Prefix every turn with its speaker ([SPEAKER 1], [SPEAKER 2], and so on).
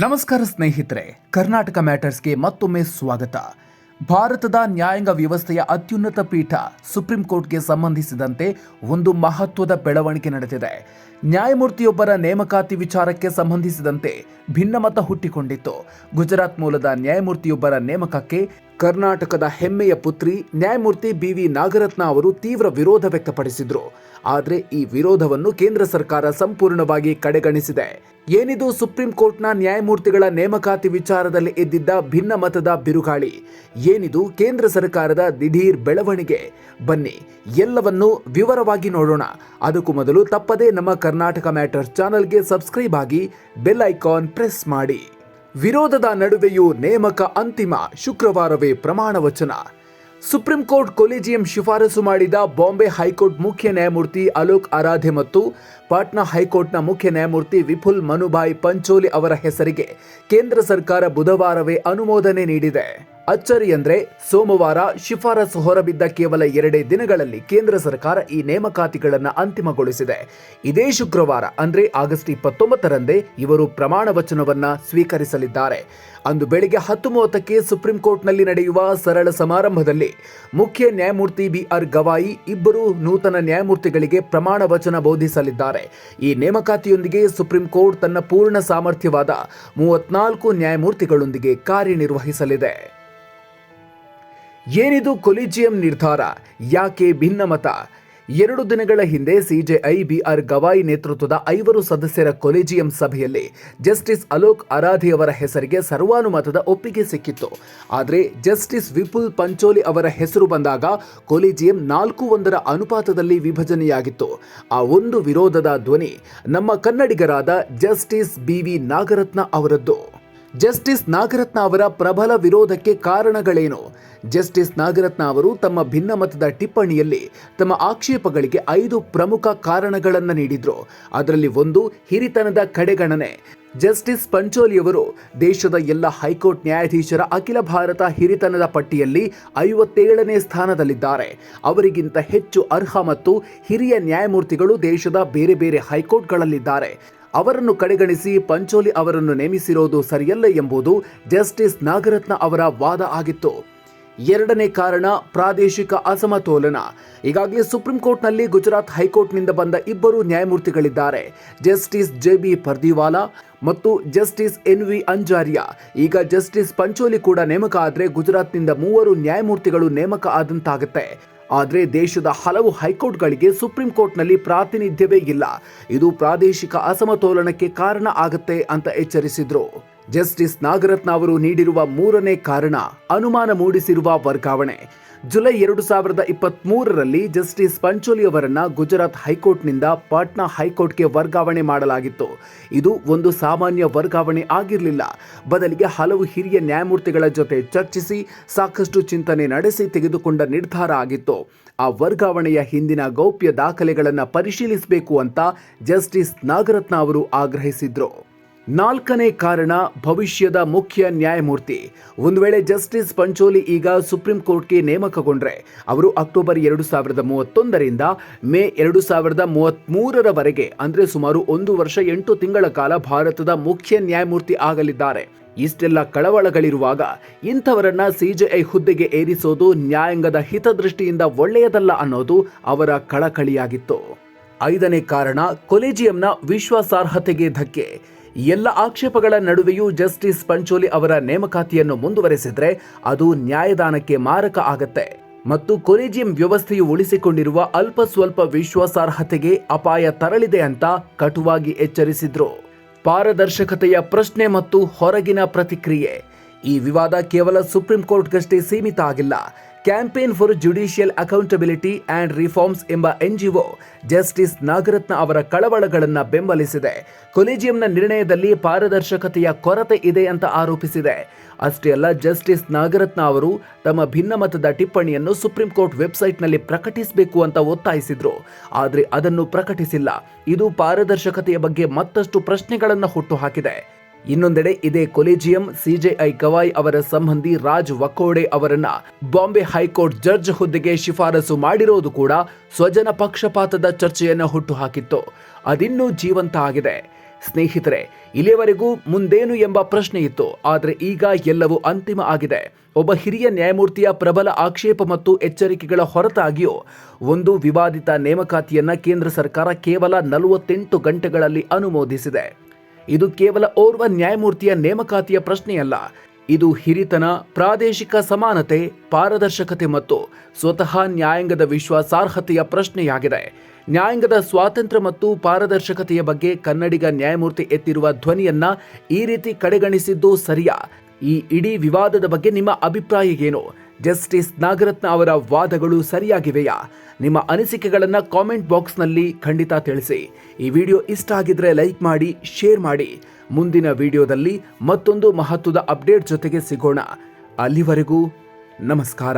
[SPEAKER 1] ನಮಸ್ಕಾರ ಸ್ನೇಹಿತರೆ, ಕರ್ನಾಟಕ ಮ್ಯಾಟರ್ಸ್ಗೆ ಮತ್ತೊಮ್ಮೆ ಸ್ವಾಗತ. ಭಾರತದ ನ್ಯಾಯಾಂಗ ವ್ಯವಸ್ಥೆಯ ಅತ್ಯುನ್ನತ ಪೀಠ ಸುಪ್ರೀಂ ಕೋರ್ಟ್ಗೆ ಸಂಬಂಧಿಸಿದಂತೆ ಒಂದು ಮಹತ್ವದ ಬೆಳವಣಿಗೆ ನಡೆದಿದೆ. ನ್ಯಾಯಮೂರ್ತಿಯೊಬ್ಬರ ನೇಮಕಾತಿ ವಿಚಾರಕ್ಕೆ ಸಂಬಂಧಿಸಿದಂತೆ ಭಿನ್ನಮತ ಹುಟ್ಟಿಕೊಂಡಿತ್ತು. ಗುಜರಾತ್ ಮೂಲದ ನ್ಯಾಯಮೂರ್ತಿಯೊಬ್ಬರ ನೇಮಕಕ್ಕೆ ಕರ್ನಾಟಕದ ಹೆಮ್ಮೆಯ ಪುತ್ರಿ ನ್ಯಾಯಮೂರ್ತಿ ಬಿ ವಿ ನಾಗರತ್ನ ಅವರು ತೀವ್ರ ವಿರೋಧ ವ್ಯಕ್ತಪಡಿಸಿದ್ರು. ಆದರೆ ಈ ವಿರೋಧವನ್ನು ಕೇಂದ್ರ ಸರ್ಕಾರ ಸಂಪೂರ್ಣವಾಗಿ ಕಡೆಗಣಿಸಿದೆ. ಏನಿದು ಸುಪ್ರೀಂ ಕೋರ್ಟ್ನ ನ್ಯಾಯಮೂರ್ತಿಗಳ ನೇಮಕಾತಿ ವಿಚಾರದಲ್ಲಿ ಎದ್ದಿದ್ದ ಭಿನ್ನ ಮತದ ಬಿರುಗಾಳಿ. ಏನಿದು ಕೇಂದ್ರ ಸರ್ಕಾರದ ದಿಢೀರ್ ಬೆಳವಣಿಗೆ. ಬನ್ನಿ, ಎಲ್ಲವನ್ನೂ ವಿವರವಾಗಿ ನೋಡೋಣ. ಅದಕ್ಕೂ ಮೊದಲು ತಪ್ಪದೇ ನಮ್ಮ ಕರ್ನಾಟಕ ಮ್ಯಾಟರ್ ಚಾನಲ್ಗೆ ಸಬ್ಸ್ಕ್ರೈಬ್ ಆಗಿ ಬೆಲ್ ಐಕಾನ್ ಪ್ರೆಸ್ ಮಾಡಿ. ವಿರೋಧದ ನಡುವೆಯೂ ನೇಮಕ ಅಂತಿಮ ಶುಕ್ರವಾರವೇ ಪ್ರಮಾಣ ವಚನ. ಸುಪ್ರೀಂ ಕೋರ್ಟ್ ಕೊಲಿಜಿಯಂ ಶಿಫಾರಸು ಮಾಡಿದ ಬಾಂಬೆ ಹೈಕೋರ್ಟ್ ಮುಖ್ಯ ನ್ಯಾಯಮೂರ್ತಿ ಅಲೋಕ್ ಆರಾಧೆ ಮತ್ತು ಪಾಟ್ನಾ ಹೈಕೋರ್ಟ್ನ ಮುಖ್ಯ ನ್ಯಾಯಮೂರ್ತಿ ವಿಪುಲ್ ಮನುಭಾಯ್ ಪಂಚೋಲಿ ಅವರ ಹೆಸರಿಗೆ ಕೇಂದ್ರ ಸರ್ಕಾರ ಬುಧವಾರವೇ ಅನುಮೋದನೆ ನೀಡಿದೆ. ಅಚ್ಚರಿ ಅಂದ್ರೆ ಸೋಮವಾರ ಶಿಫಾರಸು ಹೊರಬಿದ್ದ ಕೇವಲ ಎರಡೇ ದಿನಗಳಲ್ಲಿ ಕೇಂದ್ರ ಸರ್ಕಾರ ಈ ನೇಮಕಾತಿಗಳನ್ನು ಅಂತಿಮಗೊಳಿಸಿದೆ. ಇದೇ ಶುಕ್ರವಾರ, ಅಂದ್ರೆ ಆಗಸ್ಟ್ ಇಪ್ಪತ್ತೊಂಬತ್ತರಂದೇ ಇವರು ಪ್ರಮಾಣ ವಚನವನ್ನ ಸ್ವೀಕರಿಸಲಿದ್ದಾರೆ. ಅಂದು ಬೆಳಿಗ್ಗೆ ಹತ್ತು ಮೂವತ್ತಕ್ಕೆ ಸುಪ್ರೀಂ ಕೋರ್ಟ್ನಲ್ಲಿ ನಡೆಯುವ ಸರಳ ಸಮಾರಂಭದಲ್ಲಿ ಮುಖ್ಯ ನ್ಯಾಯಮೂರ್ತಿ ಬಿ ಆರ್ ಗವಾಯಿ ಇಬ್ಬರು ನೂತನ ನ್ಯಾಯಮೂರ್ತಿಗಳಿಗೆ ಪ್ರಮಾಣ ವಚನ ಬೋಧಿಸಲಿದ್ದಾರೆ. ಈ ನೇಮಕಾತಿಯೊಂದಿಗೆ ಸುಪ್ರೀಂ ಕೋರ್ಟ್ ತನ್ನ ಪೂರ್ಣ ಸಾಮರ್ಥ್ಯವಾದ ಮೂವತ್ನಾಲ್ಕು ನ್ಯಾಯಮೂರ್ತಿಗಳೊಂದಿಗೆ ಕಾರ್ಯನಿರ್ವಹಿಸಲಿದೆ. ಏನಿದು ಕೊಲಿಜಿಯಂ ನಿರ್ಧಾರ? ಯಾಕೆ ಭಿನ್ನಮತ ಎರಡು ದಿನಗಳ ಹಿಂದೆ ಸಿಜೆಐ ಬಿಆರ್ ಗವಾಯಿ ನೇತೃತ್ವದ ಐವರು ಸದಸ್ಯರ ಕೊಲೆಜಿಯಂ ಸಭೆಯಲ್ಲಿ ಜಸ್ಟಿಸ್ ಅಲೋಕ್ ಅರಾಧಿ ಅವರ ಹೆಸರಿಗೆ ಸರ್ವಾನುಮತದ ಒಪ್ಪಿಗೆ ಸಿಕ್ಕಿತ್ತು. ಆದರೆ ಜಸ್ಟಿಸ್ ವಿಪುಲ್ ಪಂಚೋಲಿ ಅವರ ಹೆಸರು ಬಂದಾಗ ಕೊಲೆಜಿಯಂ ನಾಲ್ಕು ಒಂದರ ಅನುಪಾತದಲ್ಲಿ ವಿಭಜನೆಯಾಗಿತ್ತು. ಆ ಒಂದು ವಿರೋಧದ ಧ್ವನಿ ನಮ್ಮ ಕನ್ನಡಿಗರಾದ ಜಸ್ಟಿಸ್ ಬಿವಿ ನಾಗರತ್ನ ಅವರದ್ದು. ಜಸ್ಟಿಸ್ ನಾಗರತ್ನ ಅವರ ಪ್ರಬಲ ವಿರೋಧಕ್ಕೆ ಕಾರಣಗಳೇನು? ಜಸ್ಟಿಸ್ ನಾಗರತ್ನ ಅವರು ತಮ್ಮ ಭಿನ್ನಮತದ ಟಿಪ್ಪಣಿಯಲ್ಲಿ ತಮ್ಮ ಆಕ್ಷೇಪಗಳಿಗೆ ಐದು ಪ್ರಮುಖ ಕಾರಣಗಳನ್ನು ನೀಡಿದ್ರು. ಅದರಲ್ಲಿ ಒಂದು, ಹಿರಿತನದ ಕಡೆಗಣನೆ. ಜಸ್ಟಿಸ್ ಪಂಚೋಲಿಯವರು ದೇಶದ ಎಲ್ಲ ಹೈಕೋರ್ಟ್ ನ್ಯಾಯಾಧೀಶರ ಅಖಿಲ ಭಾರತ ಹಿರಿತನದ ಪಟ್ಟಿಯಲ್ಲಿ ಐವತ್ತೇಳನೇ ಸ್ಥಾನದಲ್ಲಿದ್ದಾರೆ. ಅವರಿಗಿಂತ ಹೆಚ್ಚು ಅರ್ಹ ಮತ್ತು ಹಿರಿಯ ನ್ಯಾಯಮೂರ್ತಿಗಳು ದೇಶದ ಬೇರೆ ಬೇರೆ ಹೈಕೋರ್ಟ್ಗಳಲ್ಲಿದ್ದಾರೆ. ಅವರನ್ನು ಕಡೆಗಣಿಸಿ ಪಂಚೋಲಿ ಅವರನ್ನು ನೇಮಿಸಿರೋದು ಸರಿಯಲ್ಲ ಎಂಬುದು ಜಸ್ಟಿಸ್ ನಾಗರತ್ನ ಅವರ ವಾದ ಆಗಿತ್ತು. ಎರಡನೇ ಕಾರಣ ಪ್ರಾದೇಶಿಕ ಅಸಮತೋಲನ. ಈಗಾಗಲೇ ಸುಪ್ರೀಂ ಕೋರ್ಟ್ನಲ್ಲಿ ಗುಜರಾತ್ ಹೈಕೋರ್ಟ್ನಿಂದ ಬಂದ ಇಬ್ಬರು ನ್ಯಾಯಮೂರ್ತಿಗಳಿದ್ದಾರೆ. ಜಸ್ಟಿಸ್ ಜೆ ಬಿ ಪರ್ದಿವಾಲಾ ಮತ್ತು ಜಸ್ಟಿಸ್ ಎನ್ ವಿ ಅಂಜಾರಿಯಾ. ಈಗ ಜಸ್ಟಿಸ್ ಪಂಚೋಲಿ ಕೂಡ ನೇಮಕ ಆದರೆ ಗುಜರಾತ್ನಿಂದ ಮೂವರು ನ್ಯಾಯಮೂರ್ತಿಗಳು ನೇಮಕ ಆದಂತಾಗುತ್ತೆ. ಆದರೆ ದೇಶದ ಹಲವು ಹೈಕೋರ್ಟ್ಗಳಿಗೆ ಸುಪ್ರೀಂ ಕೋರ್ಟ್ನಲ್ಲಿ ಪ್ರಾತಿನಿಧ್ಯವೇ ಇಲ್ಲ. ಇದು ಪ್ರಾದೇಶಿಕ ಅಸಮತೋಲನಕ್ಕೆ ಕಾರಣ ಆಗುತ್ತೆ ಅಂತ ಎಚ್ಚರಿಸಿದ್ರು. ಜಸ್ಟಿಸ್ ನಾಗರತ್ನ ಅವರು ನೀಡಿರುವ ಮೂರನೇ ಕಾರಣ, ಅನುಮಾನ ಮೂಡಿಸಿರುವ ವರ್ಗಾವಣೆ. ಜುಲೈ ಎರಡು ಸಾವಿರದ ಇಪ್ಪತ್ತ್ಮೂರರಲ್ಲಿ ಜಸ್ಟಿಸ್ ಪಂಚೋಲಿ ಅವರನ್ನು ಗುಜರಾತ್ ಹೈಕೋರ್ಟ್ನಿಂದ ಪಾಟ್ನಾ ಹೈಕೋರ್ಟ್ಗೆ ವರ್ಗಾವಣೆ ಮಾಡಲಾಗಿತ್ತು. ಇದು ಒಂದು ಸಾಮಾನ್ಯ ವರ್ಗಾವಣೆ ಆಗಿರಲಿಲ್ಲ. ಬದಲಿಗೆ ಹಲವು ಹಿರಿಯ ನ್ಯಾಯಮೂರ್ತಿಗಳ ಜೊತೆ ಚರ್ಚಿಸಿ ಸಾಕಷ್ಟು ಚಿಂತನೆ ನಡೆಸಿ ತೆಗೆದುಕೊಂಡ ನಿರ್ಧಾರ ಆಗಿತ್ತು. ಆ ವರ್ಗಾವಣೆಯ ಹಿಂದಿನ ಗೌಪ್ಯ ದಾಖಲೆಗಳನ್ನು ಪರಿಶೀಲಿಸಬೇಕು ಅಂತ ಜಸ್ಟಿಸ್ ನಾಗರತ್ನ ಅವರು ಆಗ್ರಹಿಸಿದ್ರು. ನಾಲ್ಕನೇ ಕಾರಣ ಭವಿಷ್ಯದ ಮುಖ್ಯ ನ್ಯಾಯಮೂರ್ತಿ. ಒಂದು ವೇಳೆ ಜಸ್ಟಿಸ್ ಪಂಚೋಲಿ ಈಗ ಸುಪ್ರೀಂ ಕೋರ್ಟ್ಗೆ ನೇಮಕಗೊಂಡ್ರೆ, ಅವರು ಅಕ್ಟೋಬರ್ ಎರಡು ಸಾವಿರದ ಮೂವತ್ತೊಂದರಿಂದ ಮೇ ಎರಡು ಸಾವಿರದ ಮೂವತ್ಮೂರರವರೆಗೆ, ಅಂದರೆ ಸುಮಾರು ಒಂದು ವರ್ಷ ಎಂಟು ತಿಂಗಳ ಕಾಲ ಭಾರತದ ಮುಖ್ಯ ನ್ಯಾಯಮೂರ್ತಿ ಆಗಲಿದ್ದಾರೆ. ಇಷ್ಟೆಲ್ಲ ಕಳವಳಗಳಿರುವಾಗ, ಇಂಥವರನ್ನ ಸಿಜೆಐ ಹುದ್ದೆಗೆ ಏರಿಸೋದು ನ್ಯಾಯಾಂಗದ ಹಿತದೃಷ್ಟಿಯಿಂದ ಒಳ್ಳೆಯದಲ್ಲ ಅನ್ನೋದು ಅವರ ಕಳಕಳಿಯಾಗಿತ್ತು. ಐದನೇ ಕಾರಣ, ಕೊಲೆಜಿಯಂನ ವಿಶ್ವಾಸಾರ್ಹತೆಗೆ ಧಕ್ಕೆ. ಎಲ್ಲ ಆಕ್ಷೇಪಗಳ ನಡುವೆಯೂ ಜಸ್ಟಿಸ್ ಪಂಚೋಲಿ ಅವರ ನೇಮಕಾತಿಯನ್ನು ಮುಂದುವರೆಸಿದ್ರೆ ಅದು ನ್ಯಾಯದಾನಕ್ಕೆ ಮಾರಕ ಆಗತ್ತೆ. ಮತ್ತು ಕೊಲೆಜಿಯಂ ವ್ಯವಸ್ಥೆಯು ಉಳಿಸಿಕೊಂಡಿರುವ ಅಲ್ಪ ಸ್ವಲ್ಪ ವಿಶ್ವಾಸಾರ್ಹತೆಗೆ ಅಪಾಯ ತರಲಿದೆ ಅಂತ ಕಟುವಾಗಿ ಎಚ್ಚರಿಸಿದ್ರು. ಪಾರದರ್ಶಕತೆಯ ಪ್ರಶ್ನೆ ಮತ್ತು ಹೊರಗಿನ ಪ್ರತಿಕ್ರಿಯೆ. ಈ ವಿವಾದ ಕೇವಲ ಸುಪ್ರೀಂ ಕೋರ್ಟ್ಗಷ್ಟೇ ಸೀಮಿತ ಆಗಿಲ್ಲ. Campaign for judicial accountability and reforms ಎಂಬ ಎನ್ಜಿಒ ಜಸ್ಟಿಸ್ ನಾಗರತ್ನ ಅವರ ಕಳವಳಗಳನ್ನು ಬೆಂಬಲಿಸಿದೆ. ಕೊಲಿಜಿಯಂನ ನಿರ್ಣಯದಲ್ಲಿ ಪಾರದರ್ಶಕತೆಯ ಕೊರತೆ ಇದೆ ಅಂತ ಆರೋಪಿಸಿದೆ. ಅಷ್ಟೇ ಅಲ್ಲ, ಜಸ್ಟಿಸ್ ನಾಗರತ್ನ ಅವರು ತಮ್ಮ ಭಿನ್ನಮತದ ಟಿಪ್ಪಣಿಯನ್ನು ಸುಪ್ರೀಂ ಕೋರ್ಟ್ ವೆಬ್ಸೈಟ್ನಲ್ಲಿ ಪ್ರಕಟಿಸಬೇಕು ಅಂತ ಒತ್ತಾಯಿಸಿದ್ರು. ಆದರೆ ಅದನ್ನು ಪ್ರಕಟಿಸಿಲ್ಲ. ಇದು ಪಾರದರ್ಶಕತೆಯ ಬಗ್ಗೆ ಮತ್ತಷ್ಟು ಪ್ರಶ್ನೆಗಳನ್ನು ಹುಟ್ಟುಹಾಕಿದೆ ಇನ್ನೊಂದೆಡೆ ಇದೇ ಕೊಲೆಜಿಯಂ ಸಿಜೆಐ ಗವಾಯ್ ಅವರ ಸಂಬಂಧಿ ರಾಜ್ ವಕೋಡೆ ಅವರನ್ನ ಬಾಂಬೆ ಹೈಕೋರ್ಟ್ ಜಡ್ಜ್ ಹುದ್ದೆಗೆ ಶಿಫಾರಸು ಮಾಡಿರೋದು ಕೂಡ ಸ್ವಜನ ಪಕ್ಷಪಾತದ ಚರ್ಚೆಯನ್ನು ಹುಟ್ಟುಹಾಕಿತ್ತು. ಅದಿನ್ನೂ ಜೀವಂತ ಆಗಿದೆ. ಸ್ನೇಹಿತರೆ, ಇಲ್ಲಿಯವರೆಗೂ ಮುಂದೇನು ಎಂಬ ಪ್ರಶ್ನೆ ಇತ್ತು, ಆದರೆ ಈಗ ಎಲ್ಲವೂ ಅಂತಿಮ ಆಗಿದೆ. ಒಬ್ಬ ಹಿರಿಯ ನ್ಯಾಯಮೂರ್ತಿಯ ಪ್ರಬಲ ಆಕ್ಷೇಪ ಮತ್ತು ಎಚ್ಚರಿಕೆಗಳ ಹೊರತಾಗಿಯೂ ಒಂದು ವಿವಾದಿತ ನೇಮಕಾತಿಯನ್ನ ಕೇಂದ್ರ ಸರ್ಕಾರ ಕೇವಲ ನಲವತ್ತೆಂಟು ಗಂಟೆಗಳಲ್ಲಿ ಅನುಮೋದಿಸಿದೆ. ಇದು ಕೇವಲ ಓರ್ವ ನ್ಯಾಯಮೂರ್ತಿಯ ನೇಮಕಾತಿಯ ಪ್ರಶ್ನೆಯಲ್ಲ. ಇದು ಹಿರಿತನ, ಪ್ರಾದೇಶಿಕ ಸಮಾನತೆ, ಪಾರದರ್ಶಕತೆ ಮತ್ತು ಸ್ವತಃ ನ್ಯಾಯಾಂಗದ ವಿಶ್ವಾಸಾರ್ಹತೆಯ ಪ್ರಶ್ನೆಯಾಗಿದೆ. ನ್ಯಾಯಾಂಗದ ಸ್ವಾತಂತ್ರ್ಯ ಮತ್ತು ಪಾರದರ್ಶಕತೆಯ ಬಗ್ಗೆ ಕನ್ನಡಿಗ ನ್ಯಾಯಮೂರ್ತಿ ಎತ್ತಿರುವ ಧ್ವನಿಯನ್ನ ಈ ರೀತಿ ಕಡೆಗಣಿಸಿದ್ದು ಸರಿಯಾ? ಈ ಇಡೀ ವಿವಾದದ ಬಗ್ಗೆ ನಿಮ್ಮ ಅಭಿಪ್ರಾಯ ಏನು? ಜಸ್ಟಿಸ್ ನಾಗರತ್ನ ಅವರ ವಾದಗಳು ಸರಿಯಾಗಿವೆಯಾ? ನಿಮ್ಮ ಅನಿಸಿಕೆಗಳನ್ನು ಕಾಮೆಂಟ್ ಬಾಕ್ಸ್ನಲ್ಲಿ ಖಂಡಿತ ತಿಳಿಸಿ. ಈ ವಿಡಿಯೋ ಇಷ್ಟ ಆಗಿದ್ರೆ ಲೈಕ್ ಮಾಡಿ, ಶೇರ್ ಮಾಡಿ. ಮುಂದಿನ ವಿಡಿಯೋದಲ್ಲಿ ಮತ್ತೊಂದು ಮಹತ್ವದ ಅಪ್ಡೇಟ್ ಜೊತೆಗೆ ಸಿಗೋಣ. ಅಲ್ಲಿವರೆಗೂ ನಮಸ್ಕಾರ.